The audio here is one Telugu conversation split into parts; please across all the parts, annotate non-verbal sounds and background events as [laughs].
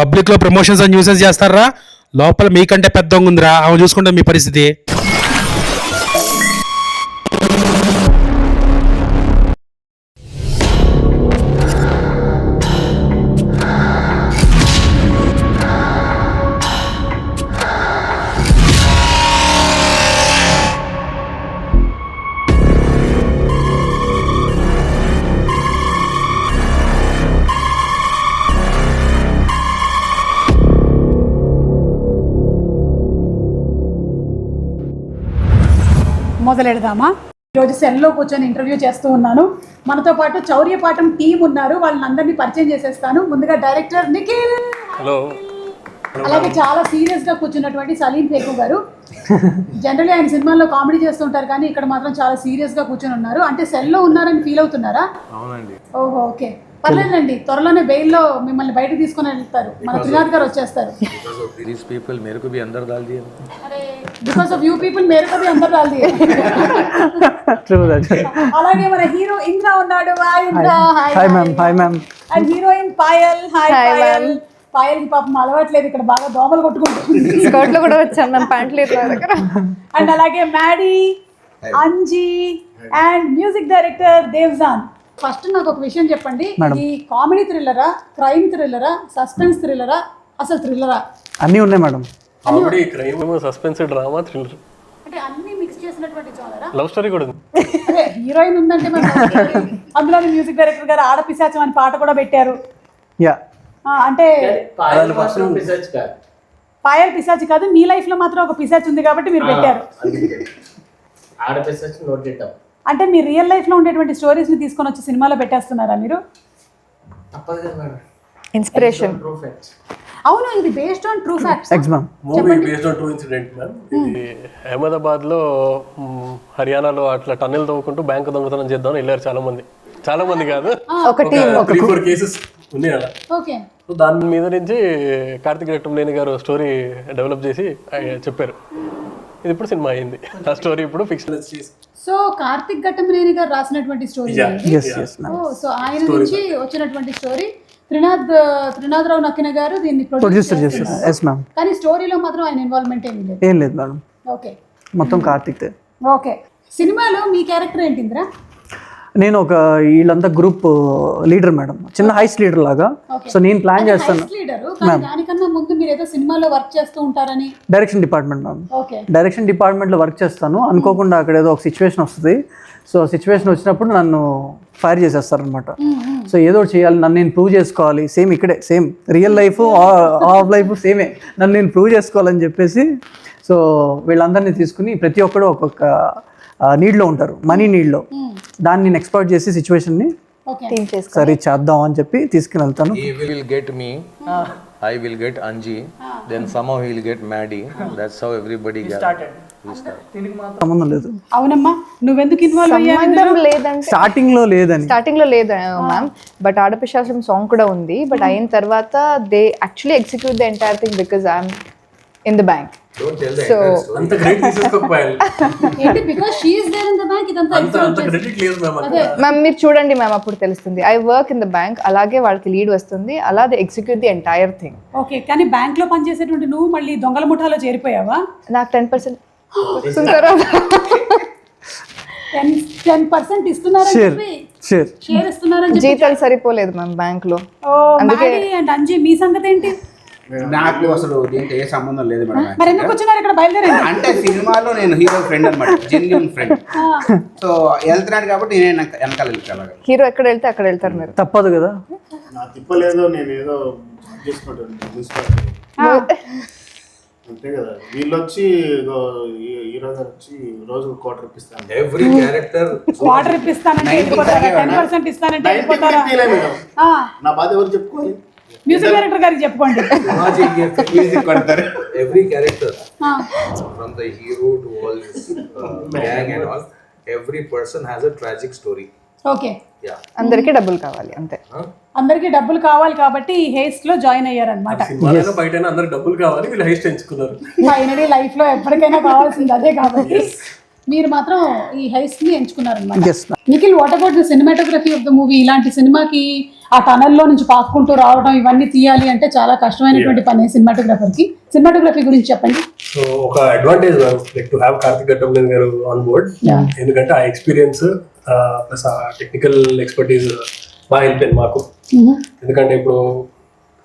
పబ్లిక్లో ప్రమోషన్స్ అని న్యూసెన్స్ చేస్తారా? లోపల మీకంటే పెద్ద ఉందిరా ఆమె చూసుకుంటే మీ పరిస్థితి. మొదలెడదామా? ఈరోజు సెల్లో కూర్చొని ఇంటర్వ్యూ చేస్తూ ఉన్నాను. మనతో పాటు చౌర్యపాఠం టీం ఉన్నారు. వాళ్ళని అందరినీ పరిచయం చేసేస్తాను. ముందుగా డైరెక్టర్ నిఖిల్! హలో అలాగే చాలా సీరియస్గా కూర్చున్నటువంటి సలీం పేకు గారు. జనరల్లీ ఆయన సినిమాల్లో కామెడీ చేస్తుంటారు కానీ ఇక్కడ మాత్రం చాలా సీరియస్గా కూర్చొని ఉన్నారు. అంటే సెల్లో ఉన్నారని ఫీల్ అవుతున్నారా? ఓహో ఓకే. పర్లేదండి త్వరలోనే బెయిల్లో మిమ్మల్ని బయటకు తీసుకొని వెళ్తారు మన త్రినాథ్ గారు వచ్చేస్తారు దీస్ పీపుల్ मेरे को भी अंदर डाल दिए బికాస్ ఆఫ్ యూ పీపుల్ మేరే కవి అందరు రాలి True that. అలాగే మన హీరో ఇంద్ర ఉన్నాడు hi Indra Hi ma'am, hi ma'am. And heroine Payal hi Payal Payal కి పాపం అలవాట్లేదు ఇక్కడ బాగా దోమలు కొట్టుకుంటుంది స్కర్ట్ లో కూడా వచ్చాను మేము ప్యాంట్లు లేదు నా దగ్గర అండ్ అలాగే Maddy Anji and music director Devjan first నాకు ఒక విషయం చెప్పండి. ఇది కామెడీ థ్రిల్లరా క్రైమ్ థ్రిల్లరా సస్పెన్స్ థ్రిల్లరా అసలు థ్రిల్లరా? అన్నీ ఉన్నాయి madam. Comedy crime suspense drama thriller. అంటే అన్ని మిక్స్ చేసినటువంటి జోనరా? లవ్ స్టోరీ కూడా ఉంది. అదే హీరోయిన్ ఉందంటే మరి [laughs] అందులో మ్యూజిక్ డైరెక్టర్ గారు ఆడపిశాచం అని పాట కూడా పెట్టారు. యా. ఆ, అంటే పాయల్ మాత్రం కాదు. పాయల్ పిశాచి కాదు మీ లైఫ్లో మాత్రం ఒక పిశాచి ఉంది కాబట్టి మీరు పెట్టారు. ఆడ పిశాచ్ నోట్ చేద్దాం. అంటే మీ రియల్ లైఫ్లో ఉండేటువంటి స్టోరీస్ని తీసుకొని వచ్చి సినిమాలో పెట్టేస్తున్నారా మీరు? ఇన్స్పిరేషన్ ట్రూ ఫ్యాక్ట్స్ అవును ఇది based on true facts X ma'am movie based on true incident ma'am ఇది అహ్మదాబాద్లో హర్యానాలో అట్లా టన్నెల్ తవ్వుకుంటూ బ్యాంక్ దొంగతనం చేద్దామని వెళ్ళారు చాలా మంది చాలా మంది కాదు ఒక టీం త్రీ ఫోర్ కేసెస్ ఉన్నాయి అలా. ఓకే. సో దాని మీద నుంచి కార్తిక్ రెట్టంనేని గారు స్టోరీ డెవలప్ చేసి చెప్పారు. ఇది ఇప్పుడు సినిమా అయింది. ఆ స్టోరీ ఇప్పుడు ఫిక్షన్ చేసి. సో కార్తిక్ ఘట్టమనేని గారు రాసినటువంటి స్టోరీ సో ఆయన నుంచి వచ్చినటువంటి స్టోరీ త్రినాథ్ త్రినాథరావు నక్కిన గారు దీన్ని ప్రొడ్యూస్ ప్రొడ్యూసర్ చేస్తారు మ్యామ్ కానీ స్టోరీలో మాత్రం ఆయన ఇన్వాల్వ్మెంట్ ఏమీ లేదు. ఏం లేదు మేడం ఓకే మొత్తం కార్తిక్ ఓకే సినిమాలో మీ క్యారెక్టర్ ఏంటి ఇంద్రా? నేను ఒక వీళ్ళంతా గ్రూప్ లీడర్ మేడం. చిన్న హైస్ లీడర్ లాగా. సో నేను ప్లాన్ చేస్తాను. ఏదో డైరెక్షన్ డిపార్ట్మెంట్ మ్యామ్ డైరెక్షన్ డిపార్ట్మెంట్లో వర్క్ చేస్తాను. అనుకోకుండా అక్కడ ఏదో ఒక సిచ్యువేషన్ వస్తుంది. సో సిచ్యువేషన్ వచ్చినప్పుడు నన్ను ఫైర్ చేసేస్తారనమాట సో ఏదో ఒకటి చేయాలి. నన్ను నేను ప్రూవ్ చేసుకోవాలి. సేమ్ ఇక్కడే same real life of life సేమే నన్ను నేను ప్రూవ్ చేసుకోవాలని చెప్పేసి సో వీళ్ళందరినీ తీసుకుని ప్రతి ఒక్కడు ఒక్కొక్క నీడ్లో ఉంటారు. మనీ నీడ్లో. దాన్ని నేను ఎక్స్ప్లోర్ చేసి సిచ్యువేషన్ని సరే చేద్దాం అని చెప్పి తీసుకుని వెళ్తాను will get Anji. Then somehow he will get Maddie. That's how everybody started. We started. సంబంధం లేదు. అవునమ్మా. నువ్వెందుకు ఇన్వాల్వ్ అయ్యావు సంబంధం లేదంటే స్టార్టింగ్లో లేదని స్టార్టింగ్లో లేదు మ్యామ్ బట్ ఆడపిశాసం సాంగ్ కూడా ఉంది. బట్ అయిన తర్వాత they actually execute the entire thing because I'm in the bank so అంత క్రెడిట్ తీసేసుకోకపోయాలి. [laughs] ఏంటి? Because she is there in the bank ఇదంతా అంత అంత క్రెడిట్ లేదు మ్యామ్ మీరు చూడండి మ్యామ్ అప్పుడు తెలుస్తుంది. I work in the bank అలాగే వాళ్ళకి లీడ్ వస్తుంది అలా they execute the entire thing okay కానీ బ్యాంక్లో పనిచేసేటువంటి నువ్వు మళ్ళీ దొంగల ముఠాలో చేరిపోయావా? నాకు ten percent ten ten percent ఇస్తున్నారని షేర్ చెప్పి షేర్ షేర్ ఇస్తున్నారని జీతాలు సరిపోలేదు మ్యామ్ బ్యాంక్లో. మ్యాడీ అండ్ అంజీ మీ సంగతి ఏంటి? నాకు అసలు దీంతో ఏ సంబంధం లేదు మేడం మరి ఎందుకు వచ్చినారు ఇక్కడ? బయలుదేరండి. అంటే సినిమాలో నేను హీరో ఫ్రెండ్ అనమాట జెన్యున్ ఫ్రెండ్ సో వెళ్తున్నాడు కాబట్టి నేను వెనక- వెనకాల వెళ్తాను హీరో ఎక్కడ వెళ్తే అక్కడ వెళ్తారు మీరు. తప్పదు కదా. నా తిప్పలేదో నేను ఏదో అంతే కదా. వీళ్ళు వచ్చి హీరో గారు వచ్చి రోజు కోటర్ ఇప్పిస్తాను. Every character. వాటర్ ఇప్పిస్తానంటే టెన్ పర్సెంట్ ఇస్తానంటే నా బాధ ఎవరు చెప్పుకోవాలి? మ్యూజిక్ డైరెక్టర్ గారికి చెప్పుకోండి. మ్యూజిక్ కొడతారు. Every character. ఆ, From the hero to all this uh, gang and all. Every person has a tragic story. Okay Yeah. అందరికీ డబ్బులు కావాలి అంతే. అందరికి డబ్బులు కావాలి కాబట్టి ఈ హేస్ట్లో జాయిన్ అయ్యారనమాట సినిమాలో బయట అందరు డబ్బులు కావాలి వీళ్ళు హైస్ట్ ఎంచుకున్నారు. ఫైనలీ లైఫ్లో ఎప్పటికైనా కావాల్సింది అదే కాబట్టి మీరు మాత్రం ఈ హైస్ట్ని ఎంచుకున్నారనమాట yes Nikhil what about the cinematography of the movie ఇలాంటి సినిమాకి ఆ టనల్లో నుంచి పాక్కుంటూ రావడం ఇవన్నీ తీయాలి అంటే చాలా కష్టమైనటువంటి పని సినిమాటోగ్రఫర్కి. సినిమాటోగ్రఫీ గురించి చెప్పండి. సో ఒక advantage like to have Karthik Ghattamaneni గారు ఆన్ బోర్డ్. ఎందుకంటే ఆ ఎక్స్పీరియన్స్ ప్లస్ ఆ టెక్నికల్ ఎక్స్పర్టీస్ బాగా హెల్ప్ మాకు. మ్మ్. ఎందుకంటే ఇప్పుడు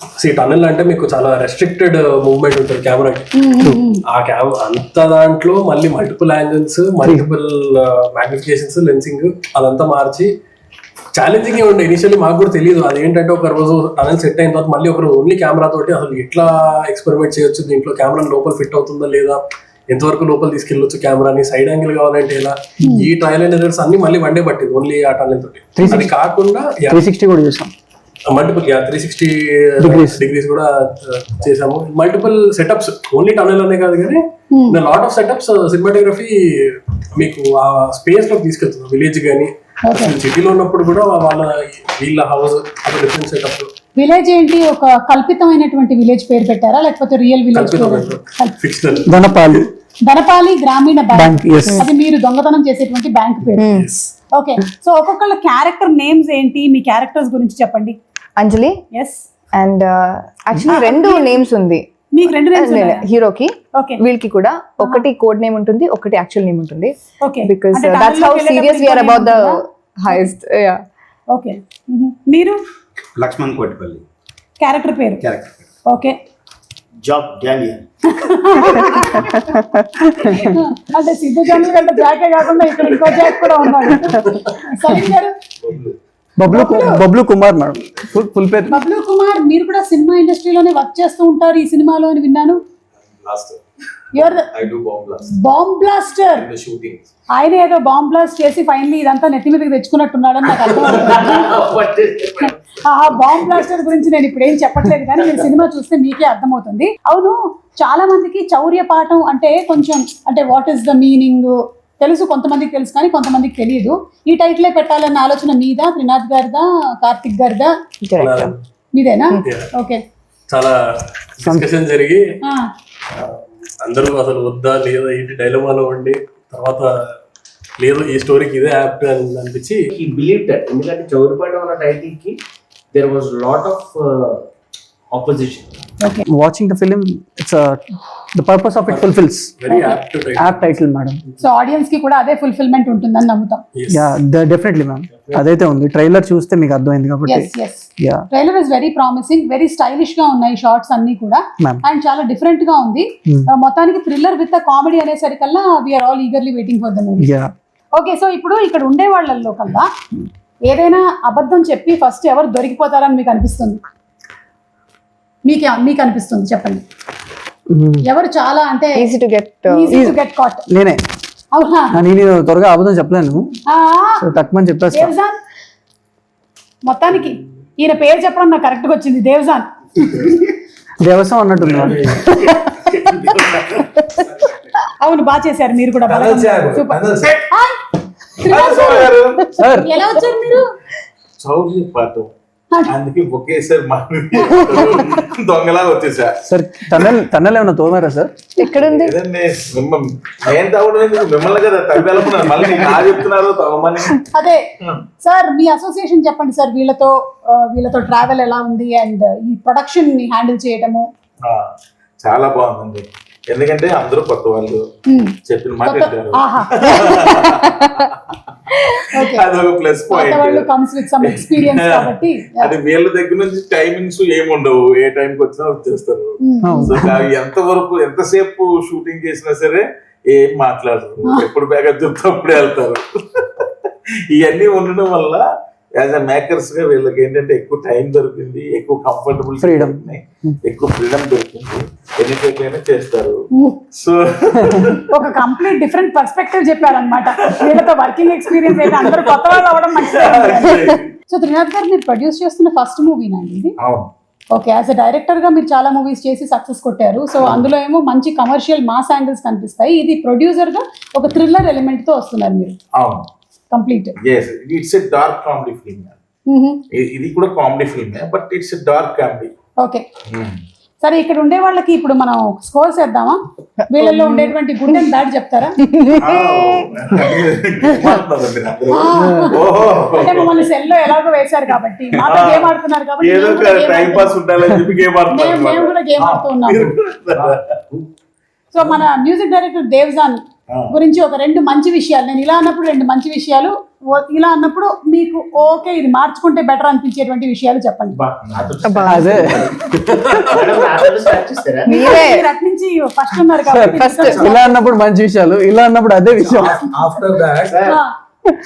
సీ టనల్ అంటే మీకు చాలా రెస్ట్రిక్టెడ్ మూవ్మెంట్ ఉంటుంది కెమెరాకి ఆ కెమెరా అంత దాంట్లో మళ్ళీ multiple angles multiple magnifications lensing అదంతా మార్చి ఛాలెంజింగ్ ఉండే ఇనిషియల్లీ మాకు కూడా తెలియదు అది ఏంటంటే ఒక రోజు టనల్ సెట్ అయిన తర్వాత మళ్ళీ ఒక రోజు ఓన్లీ కెమెరా తోటి అసలు ఎట్లా ఎక్స్పెరిమెంట్ చేయొచ్చు? దీంట్లో కెమెరా లోపల ఫిట్ అవుతుందా లేదా? ఎంతవరకు లోపల తీసుకెళ్ళొచ్చు కెమెరాని సైడ్ యాంగిల్ కావాలంటే ఎలా? ఈ ట్రయల్ అండ్ ఎర్రర్స్ అన్ని మళ్ళీ వన్ డే పట్టింది ఓన్లీ ఆ టనల్ తోటి. అది కాకుండా త్రీ సిక్స్టీ కూడా చేసాం. Multiple three sixty. డిగ్రీస్ కూడా uh, చేసాము. మల్టిపుల్ సెటప్స్ ఓన్లీ టనల్ అనే కాదు కానీ లాట్ ఆఫ్ సెటప్స్ సినిమాటోగ్రఫీ మీకు ఆ స్పేస్లో తీసుకెళ్తుంది. విలేజ్ కానీ సిటీలో ఉన్నప్పుడు కూడా వాళ్ళ వీళ్ళ హౌస్ అక్కడ డిఫరెంట్ సెటప్ విలేజ్ ఏంటి? ఒక కల్పితమైనటువంటి విలేజ్ పేరు పెట్టారా? లేకపోతే real village fictional Dhanapali. Dhanapali Grameena bank అది మీరు దొంగతనం చేసేటువంటి బ్యాంక్ పేరు. ఓకే సో ఒక్కొక్కళ్ళ క్యారెక్టర్ నేమ్స్ ఏంటి? మీ క్యారెక్టర్స్ గురించి చెప్పండి. అంజలి ఎస్ అండ్ యాక్చువల్లీ రెండు నేమ్స్ ఉంది. మీకు రెండు నేమ్స్ హీరోకి ఓకే. వీళ్ళకి కూడా ఒకటి కోడ్ నేమ్ ఉంటుంది ఒకటి యాక్చువల్ నేమ్ ఉంటుంది. Because that's how serious we are about the heist okay. మీరు? లక్ష్మణ్ కోటిపల్లి. క్యారెక్టర్ పేరు? Character okay. Job Daniel. అంటే సిద్ధు కంటే జాకే కాకుండా ఇక్కడ ఇంకో జాక్ కూడా ఉన్నాడు. సలీం గారు? Bablu Kumar madam. Full full పేరు? బబ్లు కుమార్ మీరు కూడా సినిమా ఇండస్ట్రీలోనే వర్క్ చేస్తూ ఉంటారు ఈ సినిమాలో అని విన్నాను. బాంబ్ బ్లాస్టర్ ఆయన ఏదో బాంబ్ బ్లాస్ట్ చేసి ఫైనలీ ఇదంతా నెత్తి మీదకి తెచ్చుకున్నట్టున్నాడని నాకు అర్థమవుతుంది. ఆ బాంబ్ బ్లాస్టర్ గురించి నేను ఇప్పుడు ఏం చెప్పట్లేదు కానీ మీరు సినిమా చూస్తే మీకే అర్థమవుతుంది. అవును చాలా మందికి చౌర్య పాఠం అంటే కొంచెం అంటే వాట్ ఈస్ ద మీనింగ్ తెలుసు కొంతమందికి తెలుసు కానీ కొంతమందికి తెలియదు. ఈ టైటిలే పెట్టాలన్న ఆలోచన మీదా త్రినాథ్ గారిదా కార్తిక్ గారిదా? మీదేనా. ఓకే. చాలా డిస్కషన్ జరిగి ఆ, అందరూ అసలు వద్దా లేదా ఏంటి డైలమాలో ఉండి తర్వాత లేదు ఈ స్టోరీకి ఇదే యాప్ట్ అని అనిపించి ఈ బిలీవ్ దట్ ఎందుకంటే చౌరిపాడు అన్న టైటిల్కి there was lot of opposition watching the film it's the purpose of it fulfils very apt apt title madam so ఆడియన్స్కి కూడా అదే ఫుల్ఫిల్మెంట్ ఉంటుందని నమ్ముతాం. యా డెఫినెట్లీ మ్యామ్ అదైతే ఉంది. ట్రైలర్ చూస్తే మీకు అర్థమైంది కాబట్టి. Yes yes ya trailer is very promising very స్టైలిష్గా ఉన్నాయి షార్ట్స్ అన్ని కూడా. మ్యామ్ అండ్ చాలా డిఫరెంట్గా ఉంది. Hmm. Uh, మొత్తానికి thriller with comedy అనేసరికల్లా we are all eagerly waiting for the movie ya okay so ఇప్పుడు ఇక్కడ ఉండే వాళ్ళల్లో కల్లా ఏదైనా అబద్ధం చెప్పి ఫస్ట్ ఎవరు దొరికిపోతారని మీకు అనిపిస్తుంది? మీకు మీకు అనిపిస్తుంది చెప్పండి ఎవరు చాలా అంటే easy to get easy to get caught నేనే. అవునా? నేను త్వరగా అబద్ధం చెప్పలేను. ఆ, సో తక్కువని చెప్పేస్తా. దేవ్జాన్ మొత్తానికి ఈయన పేరు చెప్పడం నాకు కరెక్ట్గా వచ్చింది. దేవ్జాన్. దేవసం అన్నట్టుంది అవును బాగా చేశారు. మీరు కూడా ఎలా వచ్చారు మీరు? అందుకే ఒకేసారి మా దొంగలా వచ్చేసా. సార్ టన్నెల్ టన్నెల్ ఏమైనా తోమారా సార్? ఎక్కడుంది నేను తవ్వడం? మిమ్మల్ని కదా తవ్వాలనుకున్నాను మళ్ళీ నా చెప్తున్నారు తవ్వమని అదే సార్ మీ అసోసియేషన్ చెప్పండి సార్ వీళ్ళతో వీళ్ళతో ట్రావెల్ ఎలా ఉంది? అండ్ ఈ ప్రొడక్షన్ని హ్యాండిల్ చేయటము. ఆ, చాలా బాగుందండి. ఎందుకంటే అందరూ కొత్త వాళ్ళు. చెప్పిన మాట అదొక ప్లస్ కొత్త [laughs] వాళ్ళు point comes with some experience కాబట్టి అది వీళ్ళ దగ్గర నుంచి టైమింగ్స్ ఏముండవు ఏ టైంకి వచ్చినా వచ్చేస్తారు. సో ఎంత వరకు ఎంతసేపు షూటింగ్ చేసినా సరే ఏం మాట్లాడరు. ఎప్పుడు బ్యాకప్ చెప్తే అప్పుడే వెళ్తారు. [laughs] ఇవన్నీ ఉండడం వల్ల యాజ్ అ మేకర్స్గా వీళ్ళకి ఏంటంటే ఎక్కువ టైం దొరికింది ఎక్కువ కంఫర్టబుల్ Freedom. ఎక్కువ ఫ్రీడమ్ దొరికింది. ఎన్ని చేస్తారు. సో [laughs] ఒక కంప్లీట్ డిఫరెంట్ పర్స్పెక్టివ్ చెప్పారనమాట వీళ్ళతో వర్కింగ్ ఎక్స్పీరియన్స్ అయితే అందరూ కొత్త వాళ్ళు అవడం మంచిది సో త్రినాథ్ గారు మీరు ప్రొడ్యూస్ చేస్తున్న ఫస్ట్ మూవీనండి ఇది? అవును. ఓకే యాజ్ అ డైరెక్టర్గా మీరు చాలా మూవీస్ చేసి సక్సెస్ కొట్టారు. సో అందులో ఏమో మంచి కమర్షియల్ మాస్ యాంగిల్స్ కనిపిస్తాయి. ఇది ప్రొడ్యూసర్గా ఒక థ్రిల్లర్ ఎలిమెంట్తో వస్తున్నారు మీరు. అవును. Complete it's a dark comedy film ఇది కూడా comedy ఫిల్మే but it's a dark comedy okay సరే ఇక్కడ ఉండే వాళ్ళకి ఇప్పుడు మనం స్కోర్స్ వేద్దామా వీళ్ళల్లో ఉండేటువంటి గుడ్ అండ్ బ్యాడ్ చెప్తారా? [laughs] అంటే మమ్మల్ని సెల్లో ఎలాగో వేశారు కాబట్టి [laughs] మాతో గేమ్ ఆడుతున్నారు కాబట్టి మేము కూడా గేమ్ ఆడుతూ ఉన్నాము సో మన మ్యూజిక్ డైరెక్టర్ దేవ్జాన్ గురించి ఒక రెండు మంచి విషయాలు. నేను ఇలా అన్నప్పుడు రెండు మంచి విషయాలు ఇలా అన్నప్పుడు మీకు ఓకే ఇది మార్చుకుంటే బెటర్ అనిపించేటువంటి విషయాలు చెప్పండి. నుంచి ఫస్ట్ ఉన్నారు కాబట్టి. ఇలా అన్నప్పుడు మంచి విషయాలు ఇలా అన్నప్పుడు అదే విషయం. ఆఫ్టర్ దాట్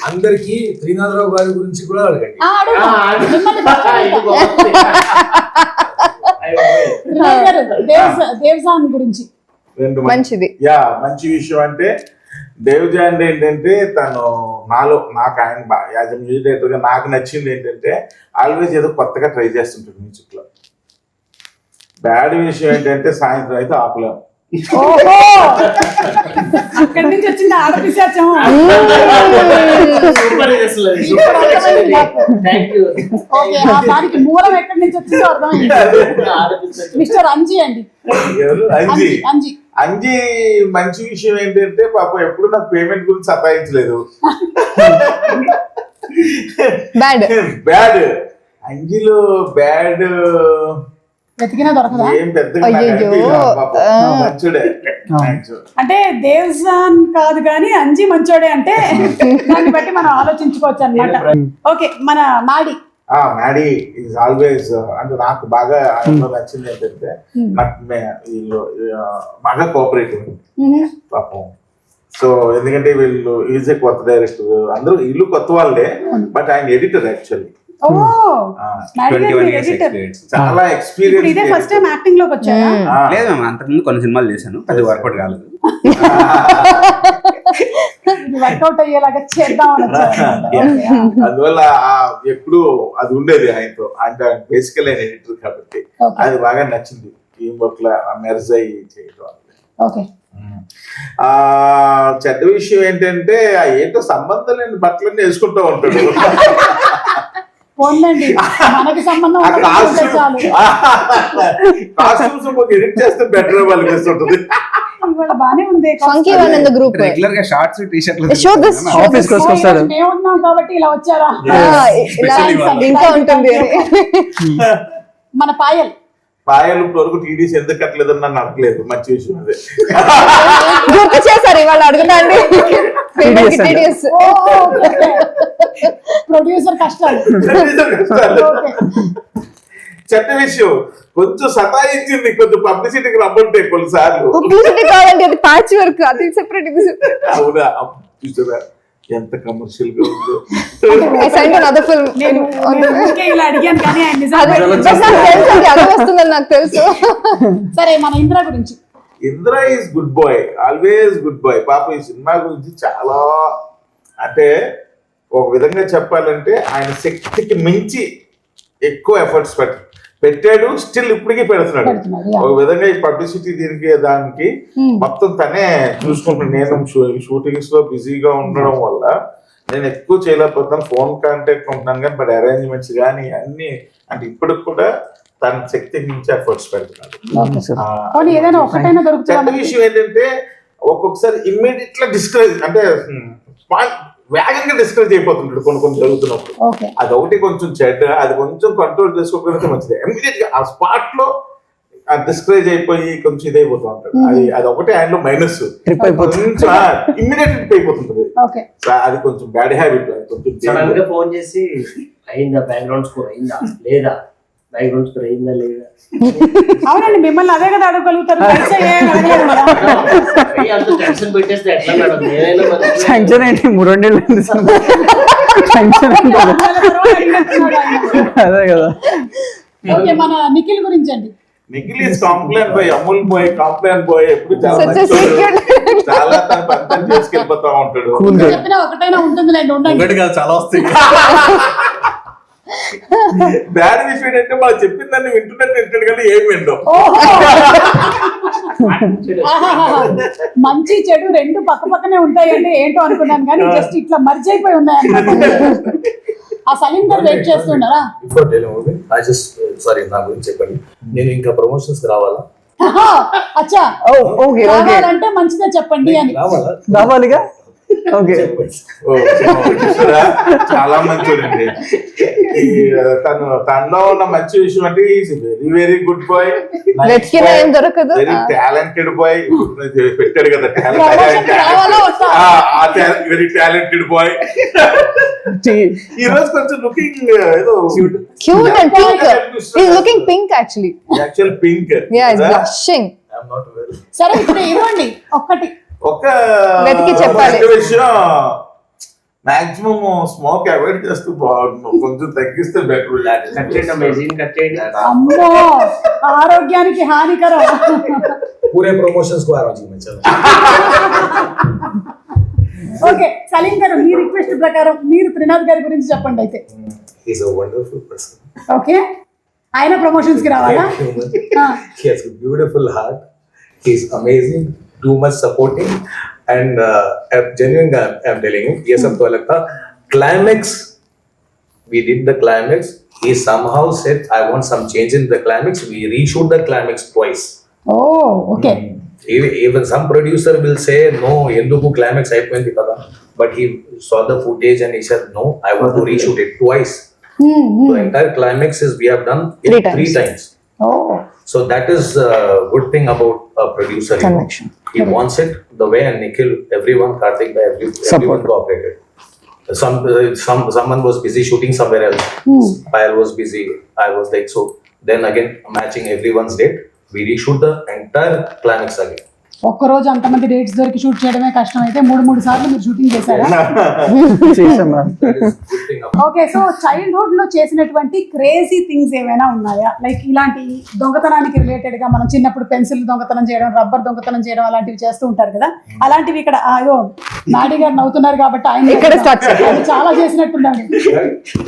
అందరికి త్రినాథరావు గారి గురించి కూడా అడగండి. [laughs] దేవ్జాన్ గురించి. రెండు మంచిది. యా మంచి విషయం అంటే దేవజాన్ ఏంటంటే తను నాలో నాకు ఆయన యాజ్ మ్యూజిక్ డైరెక్టర్గా నాకు నచ్చింది ఏంటంటే ఆల్వేస్ ఏదో కొత్తగా ట్రై చేస్తుంటాడు మ్యూజిక్లో బ్యాడ్ విషయం ఏంటంటే సాయంత్రం అయితే ఆపలేము అక్కడి నుంచి వచ్చింది ఆడపిశాచం దానికి మూలం ఎక్కడి నుంచి వచ్చిందో అర్థమైంది. ఆలోచించండి. మిస్టర్ అంజీ అండి. ఎవరు? అంజీ. అంజీ అంజీ. అంజీ మంచి విషయం ఏంటంటే పాపం ఎప్పుడు నాకు పేమెంట్ గురించి సతాయించలేదు. బ్యాడ్ బ్యాడ్ అంజీలో బ్యాడ్ వెతికినా దొరకదా. అంటే దేవ్జాన్ కాదు కానీ అంజీ మంచోడే అంటే దాన్ని బట్టి మనం ఆలోచించుకోవచ్చు అనమాట ఓకే మన మాడి. ఆ మ్యాడీ ఈజ్ ఆల్వేస్ అంటే నాకు బాగా ఆయనలో నచ్చింది ఏంటంటే నాకు మే- వీళ్ళు బాగా కోఆపరేటివ్ పాపం. సో ఎందుకంటే వీళ్ళు ఈజ్ ఏ కొత్త డైరెక్టర్ అందరూ వీళ్ళు కొత్త వాళ్ళే బట్ ఆయన ఎడిటర్ యాక్చువల్లీ ఓ! ఎడిటర్. చాలా ఇప్పుడు ఇదే ఫస్ట్ టైం ఎక్స్పీరియన్స్ యాక్టింగ్లోకి వచ్చారా? లేదు మ్యామ్ అంతకుముందు కొన్ని సినిమాలు చేశాను అది వర్కౌట్ కాలేదు. [laughs] వర్కౌట్ అయ్యేలాగా చేద్దాం [laughs] అందువల్ల ఎప్పుడు అది ఉండేది ఆయనతో. అంటే బేసికల్ ఆయన ఎడిటర్ కాబట్టి. అది బాగా నచ్చింది. టీం వర్క్లో మెర్జ్ అయ్యి చేయడం ఓకే ఆ చెడ్డ విషయం ఏంటంటే ఏంటో సంబంధం లేని బట్టలన్నీ వేసుకుంటూ ఉంటాడు. [laughs] మనకి సంబంధం [laughs] చేస్తే బెటర్ బానే ఉంది. Funky one in the group రెగ్యులర్గా షార్ట్స్ టీ షర్ట్లు Show this. ఆఫీస్కి వస్తారు మేము ఉన్నాం కాబట్టి ఇలా వచ్చారా? ఇంకా ఉంటుంది. అని [laughs] మన పాయల్. పాయలు వరకు టీడీసీ ఎందుకు కట్టలేదని నన్ను అడగలేదు మంచి విషయం అదే. గుర్తు చేశారు ఇవాళ అడుగుతాండి. ప్రొడ్యూసర్ కష్టాలు. చెడ్డ విషయం కొంచెం సతాయించింది కొంచెం పబ్లిసిటీకి రమ్మంటే కొన్నిసార్లు. Publicity కావాలంటే అది ప్యాచ్ వర్క్ అది సెపరేట్ అవునా? చూసారా? ఎంత కమర్షియల్గా ఉందో. నాకు తెలుసు. సరే మన ఇందిరా గురించి. Indra is good boy always good boy పాప ఈ సినిమా గురించి చాలా అంటే ఒక విధంగా చెప్పాలంటే ఆయన శక్తికి మించి ఎక్కువ ఎఫర్ట్స్ పెట్ట పెట్టాడు స్టిల్ ఇప్పటికీ పెడుతున్నాడు. ఒక విధంగా ఈ పబ్లిసిటీ దీనికి దానికి Hmm. మొత్తం తనే చూసుకుంటున్నాను నేను షూటింగ్స్లో బిజీగా ఉండడం వల్ల నేను ఎక్కువ చేయలేకపోతున్నాను. ఫోన్ కాంటాక్ట్ ఉంటున్నాను కానీ బట్ అరేంజ్మెంట్స్ కానీ అన్ని అంటే ఇప్పటికి కూడా తన శక్తికి మించి ఎఫర్ట్స్ పెడుతున్నాడు. ఏంటంటే ఒక్కొక్కసారి ఇమ్మీడియట్గా డిస్కరేజ్ అంటే వేగంగా డిస్కరేజ్ అయిపోతుంటాడు కొన్ని కొన్ని జరుగుతున్నప్పుడు. అది ఒకటి కొంచెం చెడ్డ అది కొంచెం కంట్రోల్ చేసుకోకపోతే మంచిది. ఇమ్మీడియట్గా ఆ స్పాట్లో డిస్కరేజ్ అయిపోయి కొంచెం ఇదైపోతూ ఉంటాడు. అది అది ఒకటి ఆయనలో మైనస్ ఇమ్మీడియట్ ట్రిప్ అయిపోతుంటది. అది కొంచెం బ్యాడ్ హ్యాబిట్ కొంచెం ఫోన్ చేసి అయిందా బ్యాక్గ్రౌండ్ స్కోర్ అయిందా? లేదా? బ్యాక్గ్రౌండ్ స్కోర్ అయిందా లేదా? అవునండి మిమ్మల్ని అదే కదా అడగగలుగుతారు. [laughs] టెన్షన్ పెట్టేస్తే ఎట్లా మేడం? టెన్షన్ [laughs] ఏంటి? మూడు రెండేళ్ళు టెన్షన్. అదే కదా. ఓకే మన నిఖిల్ గురించి అండి. Nikhil is Complan boy Amul boy Complan boy ఎప్పుడు చాలా. చాలా తన పంతం చేసుకెళ్ళిపోతా ఉంటాడు. చెప్పినా ఒకటైనా ఉంటుందిలేండి ఉండండి. ఒకటి కాదు చాలా వస్తాయి. [laughs] [laughs] బ్యాడ్ విషయం ఏంటంటే మనం చెప్పిన దాన్ని వింటున్నట్టు వింటాడు కానీ ఏం వింటాం ఆహాహాహా. [laughs] మంచి చెడు రెండు పక్క పక్కనే ఉంటాయంటే ఏంటో అనుకున్నాను కానీ జస్ట్ ఇట్లా మర్జ్ అయిపోయి ఉన్నాయి అన్నమాట. ఆ సలీం గారు వెయిట్ చేస్తున్నారా సారీ నా గురించి చెప్పండి. నేను ఇంకా ప్రమోషన్స్ రావాలా? అచ్చా. Okay okay. కావాలంటే మంచిదే చెప్పండి అని. రావాలా? రావాలిగా? ఓకే [laughs] ఓ, చూసారా? చాలా మంచోడండి. తను తనలో ఉన్న మంచి విషయం అంటే వెరీ వెరీ గుడ్ బాయ్ ఏం దొరకదు? వెరీ టాలెంటెడ్ బాయ్ పెట్టాడు కదా వద్దా? వెరీ టాలెంటెడ్ బాయ్ ఈ రోజు కొంచెం లుకింగ్ ఏదో cute and pink is looking pink actually actual pink ya is blushing I'm not well సరే ఇప్పుడు ఇవ్వండి. ఒక్కటి. ఒక మాక్సిమం స్మోక్ అవాయిడ్ చేస్తూ బాగుంటుంది కొంచెం తగ్గిస్తే బెటర్ అమ్మో ఆరోగ్యానికి హానికరం. పూరే ప్రమోషన్స్కు ఓకే సలీం గారు మీ రిక్వెస్ట్ ప్రకారం మీరు త్రినాథ్ గారి గురించి చెప్పండి అయితే. ఈస్ వండర్ఫుల్ పర్సన్ ఓకే ఆయన ప్రమోషన్స్కి రావాలా? He has beautiful heart he is amazing too much supporting and uh, I'm genuine I'm, I'm telling you yes mm. Abdullah climax we did the climax he somehow said I want some change in the climax we reshoot the climax twice oh okay mm. Even some producer will say, No, Yenduku climax అయిపోయింది కదా but he saw the footage and he said, No, I want to reshoot it twice. Hmm. Mm-hmm. The entire climax is we have done three times. three times. Oh. So that is a good thing about a producer. Connection. He wants it the way and Nikhil, everyone, Karthik, every, everyone cooperated. Some, uh, some, someone was busy shooting somewhere else. Payal was busy. I was like, so then again, matching everyone's date, we reshoot the entire climax again. ఒక్క రోజు అంతమంది డేట్స్ దొరికి షూట్ చేయడమే కష్టం అయితే మూడు మూడు సార్లు మీరు షూటింగ్ చేశారా చేసాం ma'am That is good thing about okay so childhood లో చేసినటువంటి క్రేజీ థింగ్స్ ఏమైనా ఉన్నాయా లైక్ ఇలాంటి దొంగతనానికి రిలేటెడ్ గా మనం చిన్నప్పుడు పెన్సిల్ దొంగతనం చేయడం రబ్బర్ దొంగతనం చేయడం అలాంటివి చేస్తూ ఉంటారు కదా అలాంటివి ఇక్కడ అదో నాడి గారు నవ్వుతున్నారు కాబట్టి ఆయన [laughs] ఇక్కడ start చేద్దాం. ఆయన చాలా చేసినట్టున్నాడు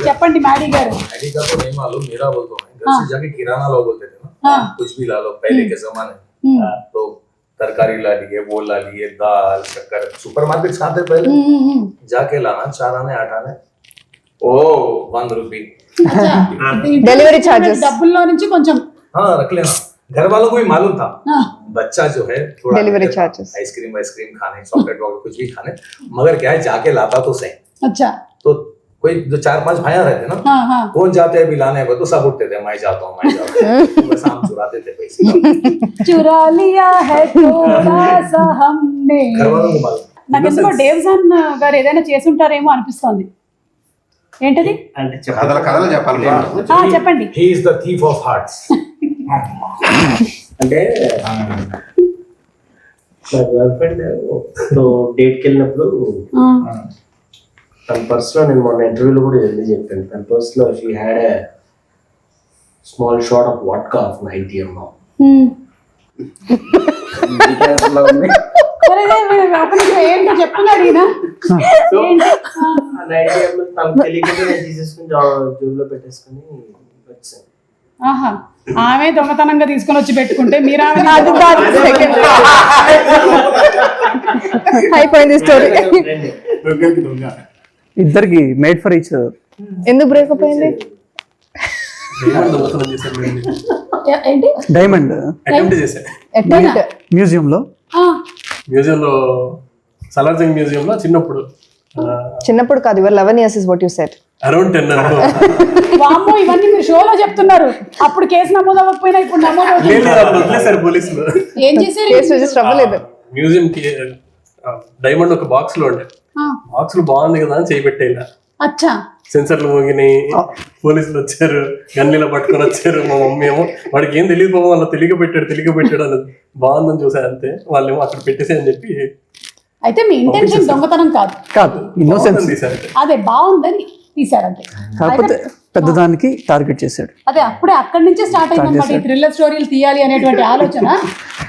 చెప్పండి మాడీ గారు मैडी का तो नहीं मालूम मेरा बोलता हूँ घर से जाके किराना लो बोलते थे ना हाँ। कुछ भी ला लो पहले के जमाने हम्म। हाँ, तो तरकारी ला लिए वो ला लिए दाल शक्कर सुपर मार्केट आते पहले ఉమ్, ఉమ్, ఉమ్. जाके लाना चार आने आठ आने ओ वन रुपी అచ్చా, ఇది Delivery charges. డబ్బుల్లో నుంచి కొంచెం हाँ रख लेना घर वालों को भी मालूम था ఆ, बच्चा जो है थोड़ा Delivery charges. आइसक्रीम आइसक्रीम खाने चॉकलेट वॉकलेट कुछ भी खाने मगर क्या है जाके लाता तो सही అచ్చా तो कोई जो चार पांच भाइयां रहते ना ఆ, ఆ. कौन जाते हैं अभी लाने को तो सब उठते थे मैं जाता हूँ मैं जाता हूँ तो बस हम चुराते थे पैसे चुरा लिया है थोड़ा सा हमने घर वालों को मालूम నాకు ఎందుకో డేవ్జాన్ గారు ఏదైనా చేసి ఉంటారేమో అనిపిస్తోంది ఏంటది అంటే కథల చెప్పాలి కథలు చెప్పాలి ఆ, చెప్పండి he is the thief of hearts అంటే నా గర్ల్ ఫ్రెండ్ తో డేట్కి వెళ్ళినప్పుడు ఆ, తన పర్స్లో నేను మొన్న ఇంటర్వ్యూలో కూడా వెళ్ళి చెప్పాను. తన పర్స్లో she had a small shot of. సరే సరే, ఒక నిమిషం ఏంటో చెప్తున్నాడు ఈయన ఏంటి? ఆ, నైన్టీ ఎంఎం తనకు తెలియకుండా నేను తీసేసుకుని జోబులో పెట్టేసుకుని వచ్చాను. ఆహా ఆమె దొంగతనంగా తీసుకొని వచ్చి పెట్టుకుంటే మీరు ఆమె అయిపోయింది స్టోరీ ఇద్దరికి మేడ్ ఫర్ ఈచ్ ఎందుకు బ్రేకప్ అయింది? ఏంటి? డైమండ్ అటెంప్ట్ చేశారు అటెంప్ట్ మ్యూజియంలో ఆ, మ్యూజియంలో సలార్జంగ్ మ్యూజియంలో చిన్నప్పుడు. చిన్నప్పుడు కాదు ఇవర్ eleven years is what you set around ten వామ్మో ఇవన్నీ మీరు షోలో చెప్తున్నారు. అప్పుడు కేసు నమోదు అవ్వకపోయినా ఇప్పుడు నమోదు అవుతుంది. వదిలేశారు పోలీసులు. ఏం చేశారు? కేసు రిజిస్టర్ అవ్వలేదు మ్యూజియం కి డైమండ్ ఒక బాక్స్లో ఉండే. ఆ, బాక్స్లో బాగుంది కదా అని చేయబెట్టేలా అచ్చా. సెన్సర్లు మోగినాయి పోలీసులు వచ్చారు గన్నీలో పట్టుకొని వచ్చారు మా మమ్మీ ఏమో వాడికి ఏం తెలియదు బాబు వాళ్ళ తెలియక పెట్టాడు తెలియక పెట్టాడు అన్నది. బాగుందని చూసా అంతే వాళ్ళేమో అక్కడ పెట్టేసి అని చెప్పి అయితే మీ ఇంటెన్షన్ దొంగతనం కాదు. కాదు ఇన్నోసెన్స్ తీశారు అదే బాగుందని తీశారంటే. కాకపోతే పెద్దదానికి టార్గెట్ చేశాడు. అదే అప్పుడే అక్కడి నుంచే స్టార్ట్ ఈ థ్రిల్లర్ స్టోరీలు తీయాలి అనేటువంటి ఆలోచన.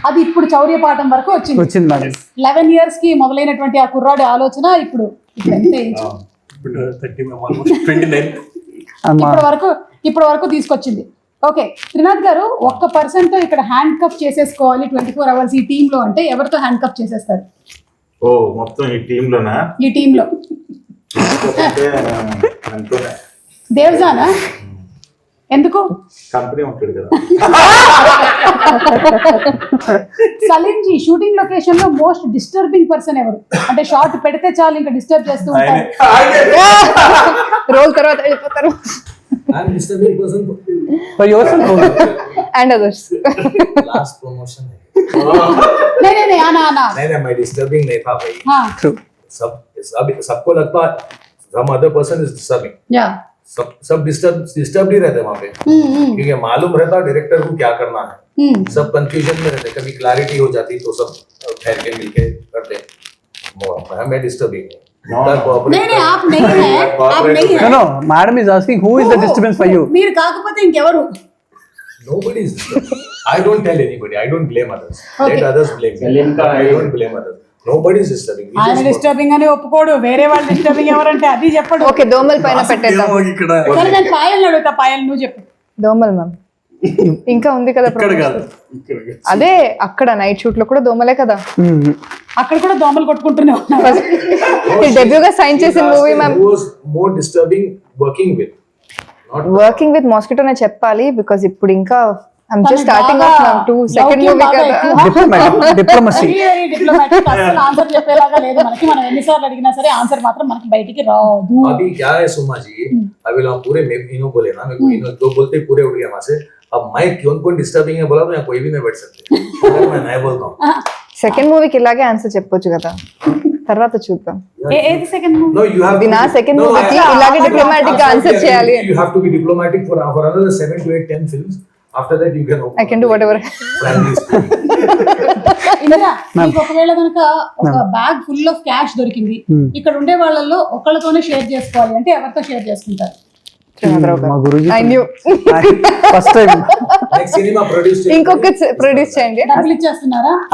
అది ఇప్పుడు చౌర్య పాఠం వరకు వచ్చింది. వచ్చింది మేడం లెవెన్ ఇయర్స్కి మొదలైనటువంటి ఆ కుర్రాడి ఆలోచన ఇప్పుడు ఇప్పటి వరకు ఇప్పటి వరకు తీసుకొచ్చింది. ఓకే త్రినాథ్ గారు ఒక్క పర్సన్తో ఇక్కడ హ్యాండ్ కప్ చేసేసుకోవాలి ట్వంటీ ఫోర్ అవర్స్ ఈ టీమ్లో అంటే ఎవరితో హ్యాండ్ కప్ చేసేస్తారు? ఓ మొత్తం ఈ టీమ్ లోనా ఈ టీమ్లో దేవ్జానా ఎందుకు కంపెనీ ఉంటాడు కదా సలీం జీ షూటింగ్ లొకేషన్ లో మోస్ట్ డిస్టర్బింగ్ పర్సన్ ఎవరు అంటే షార్ట్ పెడితే చాలు ఇంకా డిస్టర్బ్ చేస్తూ ఉంటారు రోల్ తర్వాత వెళ్ళిపోతారు I'm disturbing person. For yourself and others Last promotion. है। నే నే నే ఆనా ఆనా नहीं नहीं मैं disturbing नहीं था भाई हाँ ట్రూ सब सब सबको लगता है some other person is disturbing yeah सब सब डिस्टर्ब डिस्टर्ब नहीं रहते वहाँ पे क्योंकि मालूम रहता डायरेक्टर को क्या करना है सब कंफ्यूजन में रहते कभी क्लैरिटी हो जाती तो सब ठहर के मिलके करते वो- मैं डिस्टर्बिंग नहीं नहीं आप नहीं है आप नहीं నో है no madam is asking who is the disturbance for you మీరు కాకపోతే ఇంకెవరు Nobody is disturbing. I don't tell anybody. I don't blame others. Okay. Let others blame me. I don't blame others. [laughs] ఆయన. డిస్టర్బింగ్ అని ఒప్పుకోడు. వేరే వాళ్ళు డిస్టర్బింగ్ ఎవరంటే అది చెప్పడు. ఓకే దోమల పైన పెట్టేద్దాం. సరే నేను పాయల్ని అడుగుతా పాయల్ నువ్వు చెప్పు. దోమలు మ్యామ్ ఇంకా ఉంది కదా ఇక్కడ కాదు. promotion. అదే అక్కడ నైట్ షూట్లో కూడా దోమలే కదా. అక్కడ కూడా దోమలు కొట్టుకుంటూనే ఉన్నారు. డెబ్యూగా సైన్ చేసిన Last movie ma'am disturbing working with? Not working with మాస్కిటోనే చెప్పాలి బికాస్ ఇప్పుడు ఇంకా ఐమ్ జస్ట్ తనకి స్టార్టింగ్ బాగా off ma'am two second Loukyam movie బాగా కదా ఎక్కువ. Diplomatic diplomacy very very diplomatic అసలు ఆన్సర్ చెప్పేలాగా లేదు మనకి మనం ఎన్నిసార్లు అడిగినా సరే ఆన్సర్ మాత్రం మనకి బయటికి రాదు अभी क्या है सुमा जी अभी लोग पूरे मे इनो बोले ना मेरे को इनो दो बोलते ही पूरे उठ गए वहां से अब मैं क्यों कौन डिस्टर्बिंग है बोला तो यहाँ कोई भी नहीं बैठ सकते अगर मैं नहीं बोलता हूँ సెకండ్ మూవీకి ఇలాగే ఆన్సర్ చెప్పొచ్చు కదా తర్వాత చూద్దాం ఏ- ఏది second movie No, you have ఇది to నా be- second No, movie కి I- ఇలాగే I- diplomatic గా I- answer I- చేయాలి. You have to be diplomatic for for another seven to eight, ten films. Can. open I can do up, whatever. Frankly speaking. Indira మీకు ఒకవేళ కనుక ఒక బ్యాగ్ ఫుల్ ఆఫ్ క్యాష్ దొరికింది ఇక్కడ ఉండే వాళ్ళల్లో ఒకళ్ళతోనే షేర్ చేసుకోవాలి అంటే ఎవరితో షేర్ చేసుకుంటారు? మా guruji I new first time Like cinema produced. ఇంకొక ప్రొడ్యూస్ చేయండి.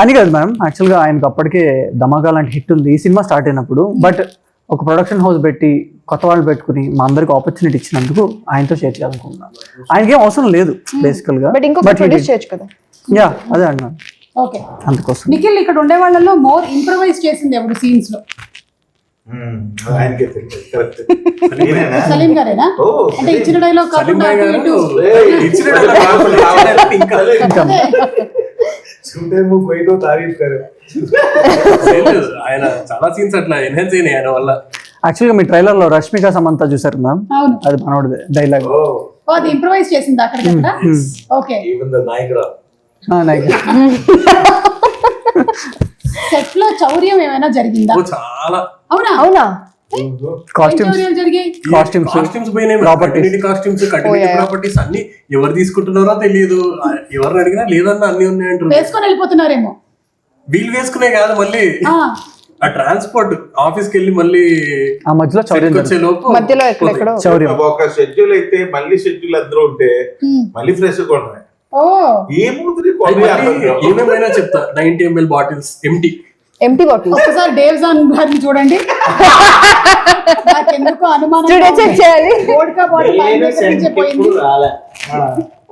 అని కాదు మ్యామ్ యాక్చువల్గా ఆయనకు అప్పటికే ధమాకా లాంటి హిట్ ఉంది. ఈ సినిమా స్టార్ట్ అయినప్పుడు బట్ ఒక ప్రొడక్షన్ హౌస్ పెట్టి కొత్త వాళ్ళు పెట్టుకుని మా అందరికి ఆపర్చునిటీ ఇచ్చినందుకు ఆయనతో షేర్ చేయాలనుకుంటున్నాను. ఆయనకి ఏం అవసరం లేదు బేసికల్గా. యా అదే అన్నాను. అందుకోసం. నిఖిల్ ఇక్కడ ఉండే వాళ్ళలో మోర్ ఇంప్రవైజ్ చేసింది ఎవరు సీన్స్లో? [laughs] సలీం గారేనా? అంటే [laughs] [laughs] ఆయన చాలా సీన్స్ అట్లా ఎన్హాన్స్ అయినాయి ఆయన వల్ల. యాక్చువల్గా మీ ట్రైలర్లో రష్మిక సమంత చూసారు మ్యామ్ అవును. అది మనోడిదే డైలాగ్ ఓ. అది ఇంప్రవైజ్ చేసింది అక్కడ ఓకే. Even the Niagara. సెట్లో చౌర్యం ఏమైనా జరిగిందా? చాలా. అవునా? అవునా? Costumes costumes costumes costumes. Properties అన్ని ఎవరు తీసుకుంటున్నారో తెలియదు ఎవరిని అడిగినా లేదన్న అన్ని ఉన్నాయంటారు వేసుకొని వెళ్ళిపోతున్నారేమో. వీళ్ళు వేసుకునే కాదు మళ్ళీ. ఆ, ట్రాన్స్పోర్ట్ ఆఫీస్కి వెళ్ళి మళ్ళీ ఆ మధ్యలో చౌర్యం వచ్చే లోపు మధ్యలో ఎక్కడెక్కడో చౌర్యం. ఒక షెడ్యూల్ అయితే మళ్ళీ షెడ్యూల్ అందరూ ఉంటే మళ్ళీ ఫ్రెష్ కొనమే ఓ. ఏమవుతుంది అది మళ్ళీ ఏమేమైనా చెప్తా. Ninety ML bottles empty empty bottle John గారిని చూడండి. నాకెందుకు అనుమానం చెక్ చేయాలి. వోడ్కా బాటిల్ ఆయన దగ్గర నుంచే పోయింది.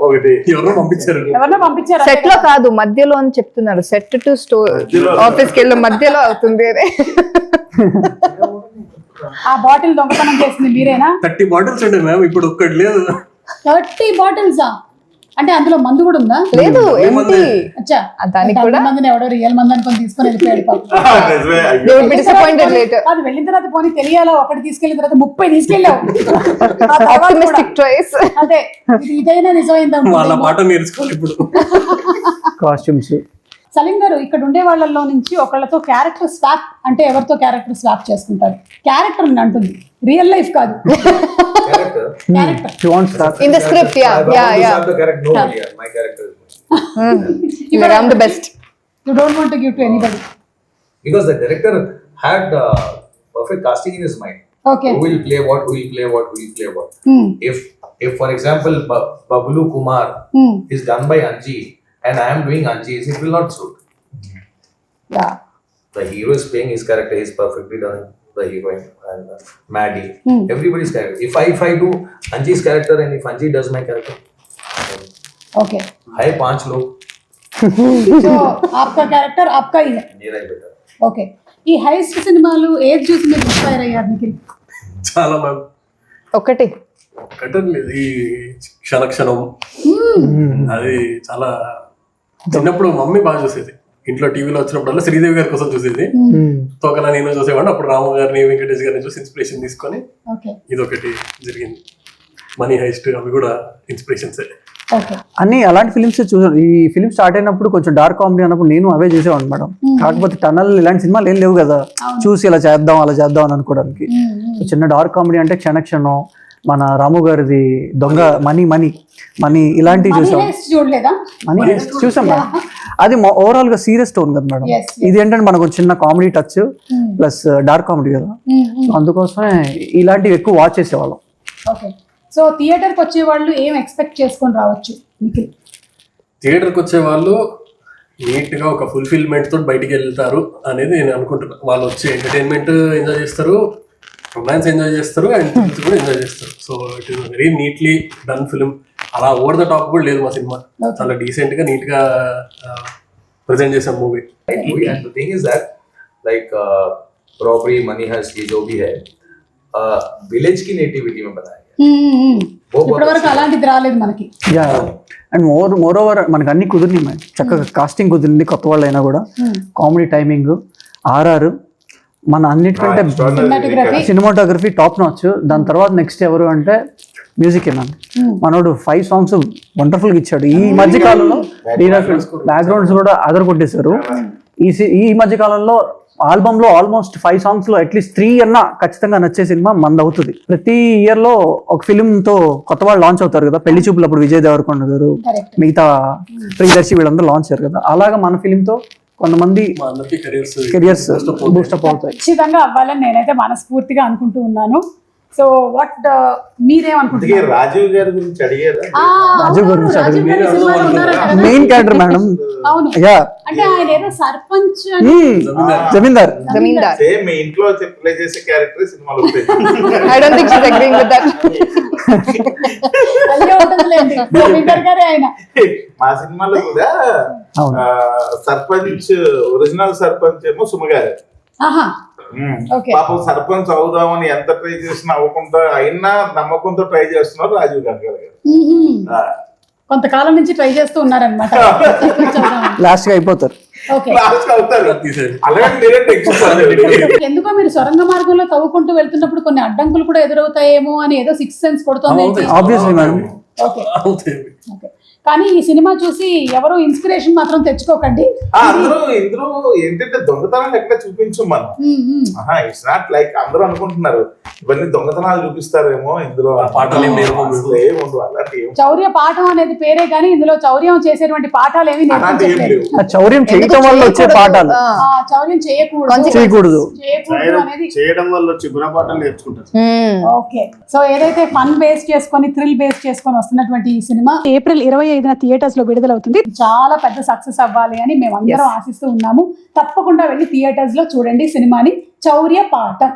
ఒకటి. ఎవరో పంపించారు. ఎవరినో పంపించారు సెట్లో కాదు మధ్యలో అని చెప్తున్నారు. Set to store. ఆఫీస్కి వెళ్ళి మధ్యలో అవుతుంది అదే ఆ బాటిల్ దొంగతనం చేసింది మీరేనా? థర్టీ బాటిల్స్ ఉండే మ్యామ్ ఇప్పుడు ఒక్కటి లేదు. థర్టీ బాటిల్సా? అంటే అందులో మందు కూడా ఉందా? లేదు దానికి కూడా మందిని ఎవడో రియల్ మంది అనుకొని తీసుకొని వెళ్ళిపోయాడు [laughs] అది వెళ్ళిన తర్వాత పోనీ తెలియాలా? ఒకటి తీసుకెళ్ళిన తర్వాత ముప్పై తీసుకెళ్ళావు. [laughs] అదే ఇది ఇదైనా నిజమైందా వాళ్ళ మాట నేర్చుకోవాలి ఇప్పుడు. [laughs] కాస్ట్యూమ్స్ సలీం గారు ఇక్కడ ఉండే వాళ్ళల్లో నుంచి ఒకళ్ళతో క్యారెక్టర్ స్వాప్ అంటే ఎవరితో క్యారెక్టర్ స్వాప్ చేసుకుంటారు? క్యారెక్టర్ అంటుంది. రియల్ లైఫ్ కాదు. Best you don't want to give perfect casting mind for example Bablu Kumar is done by Anji and I am doing Anji's, it will not suit. Yeah The hero is playing his character, he's perfectly done the heroine and uh, Maddie. Hmm. Everybody's character. If I if I do Anji's character and if Anji does my character, okay hi पांच लोग సో ఆప్కా క్యారెక్టర్ ఆప్కా హీ హై मेरा ही बेटा. ఓకే ఈ హైస్ట్ సినిమాలు ఏది చూసి మీరు ఇన్స్పైర్ అయ్యారు నిఖిల్ చాలా మ్యామ్ ఒకటి కట్టన్ లేదు ఈ క్షణక్షణం అది చాలా చిన్నప్పుడు మమ్మీ బాగా చూసేది. ఇంట్లో టీవీలో వచ్చినప్పుడల్లా శ్రీదేవి గారి కోసం చూసేది. తోకలా నేను చూసేవాడిని. అప్పుడు రాము గారిని వెంకటేష్ గారిని చూసి ఇన్స్పిరేషన్ తీసుకొని ఓకే. ఇదొకటి జరిగింది. మనీ హైస్ట్ అవి కూడా ఇన్స్పిరేషన్సే ఓకే. అన్ని అలాంటి ఫిలిమ్స్ చూసాను. ఈ ఫిలిం స్టార్ట్ అయినప్పుడు కొంచెం డార్క్ కామెడీ అన్నప్పుడు నేను అవే చూసేవాడిని మేడం. కాకపోతే టనల్ ఇలాంటి సినిమాలు ఏం లేవు కదా. చూసి ఇలా చేద్దాం అలా చేద్దాం అని అనుకోవడానికి. చిన్న డార్క్ కామెడీ అంటే క్షణక్షణం మన రాము గారిది దొంగ మనీ మనీ మనీ ఇలాంటివి మనీ చూసాం. హెస్ట్ మనీ చూసాం మేడం. అది ఓవరాల్గా సీరియస్ టోన్ కదా మేడం. Yes, ఇది ఏంటంటే మనకు ఒక చిన్న comedy touch plus dark comedy కదా. సో అందుకోసమే ఇలాంటివి ఎక్కువ వాచ్ చేసేవాళ్ళం. ఓకే సో థియేటర్కి వచ్చే వాళ్ళు ఏం ఎక్స్పెక్ట్ చేసుకొని రావచ్చు థియేటర్కి వచ్చే వాళ్ళు నీట్గా ఒక ఫుల్ఫిల్మెంట్ తోటి బయటికి వెళ్తారు అనేది నేను అనుకుంటున్నాను వాళ్ళు వచ్చి ఎంటర్టైన్మెంట్ ఎంజాయ్ చేస్తారు. రొమాన్స్ ఎంజాయ్ చేస్తారు అండ్ థ్రిల్స్ కూడా ఎంజాయ్ చేస్తారు so it is very neatly done film అలా ఓవర్ ద టాప్ కూడా లేదు మా సినిమా చాలా డీసెంట్ గా నీట్ గా ప్రజెంట్ చేసాం movie And the thing is that, like uh, robbery, money heist, ये जो भी है, uh, village की नेटिविटी में बनाया गया है। वो बहुत ఇప్పటి వరకు అలాంటిది రాలేదు మనకి yeah and more more over మనకు అన్ని కుదిరినాయి మేడం చక్కగా కాస్టింగ్ కుదిరింది కొత్త వాళ్ళు అయినా కూడా కామెడీ టైమింగ్ ఆర్ఆర్ మన అన్నిటికంటే. సినిమాటోగ్రఫీ టాప్ నాచ్ దాని తర్వాత నెక్స్ట్ ఎవరు అంటే మ్యూజిక్ మ్యామ్. మనోడు ఫైవ్ సాంగ్స్ వండర్ఫుల్గా ఇచ్చాడు. ఈ మధ్య కాలంలో బ్యాక్గ్రౌండ్స్ కూడా అదర్ కొట్టేశారు ఈ సి- ఈ మధ్య కాలంలో ఆల్బమ్లో ఆల్మోస్ట్ ఫైవ్ సాంగ్స్లో అట్లీస్ట్ త్రీ అన్నా ఖచ్చితంగా నచ్చే సినిమా మంది అవుతుంది. ప్రతి ఇయర్లో ఒక ఫిలిం తో కొత్త వాళ్ళు లాంచ్ అవుతారు కదా. పెళ్ళి చూపులు అప్పుడు విజయ్ దేవరకొండ గారు. మిగతా ప్రియదర్శి వీళ్ళందరూ లాంచ్ అయ్యారు కదా. అలాగా మన ఫిలిం తో కొంతమంది కెరియర్స్ బూస్టప్ అవుతాయి. ఖచ్చితంగా అవ్వాలని నేనైతే మనస్ఫూర్తిగా అనుకుంటూ ఉన్నాను. సో వాట్ మీరేమనుకుంటున్నారు? రాజీవ్ గారి గురించి అడిగారా? ఆ, రాజీవ్ అవును, గురించి రాజీవ్ అడిగింది. గారి సినిమాలో ఉన్నారట కదా. Main character madam. అవును. యా. అంటే ఆయన ఏదో సర్పంచ్ అని జమీందార్. జమీందార్. సేమ్ ఇంట్లో ప్లే చేసే క్యారెక్టర్ సినిమాలో play I don't think she's agreeing with that అయ్యే ఉంటుందిలేండి జమీందార్ గారే ఆయన. మా సినిమాలో కూడా సర్పంచ్ ఒరిజినల్ సర్పంచ్ ఏమో సుమగారు. పాపం సర్పంచ్ అవుదామని ఎంత ట్రై చేసినా అవ్వకుండా అయినా నమ్మకంతో ట్రై చేస్తున్నారు రాజీవ్ గాంధీ గారు. కొంతకాలం నుంచి ట్రై చేస్తూ ఉన్నారనమాట [laughs] లాస్ట్గా అయిపోతారు ఎందుకో మీరు సొరంగ మార్గంలో తవ్వుకుంటూ వెళ్తున్నప్పుడు కొన్ని అడ్డంకులు కూడా ఎదురవుతాయేమో అని ఏదో సిక్స్ సెన్స్ కొడుతోంది. కానీ ఈ సినిమా చూసి ఎవరు ఇన్స్పిరేషన్ మాత్రం తెచ్చుకోకండి. అందరూ ఇందులో ఏంటంటే దొంగతనాలు ఎక్కడ చూపించు మనం. ఇట్స్ నాట్ లైక్ అందరూ అనుకుంటున్నారు. ఇవన్నీ దొంగతనాలు చూపిస్తారేమో ఇందులో. చౌర్య పాఠం అనేది పేరే కానీ ఇందులో చౌర్యం చేసేటువంటి పాఠాలు ఏమి చౌర్యం చేయటం వల్ల వచ్చే పాఠాలు. ఆ, చౌర్యం చేయకూడదు. చేయకూడదు. చేయకూడదు చేయడం అనేది చేయడం వల్ల వచ్చి గుణపాఠాలు నేర్చుకుంటారు. ఓకే. సో ఏదైతే ఫన్ బేస్ చేసుకొని థ్రిల్ బేస్ చేసుకొని వస్తున్నటువంటి ఈ సినిమా ఏప్రిల్ ఇరవై ఐదున థియేటర్స్లో విడుదలవుతుంది. చాలా పెద్ద సక్సెస్ అవ్వాలి అని మేము అందరం ఆశిస్తూ ఉన్నాము. తప్పకుండా వెళ్ళి థియేటర్స్లో చూడండి సినిమాని. చౌర్య పాఠం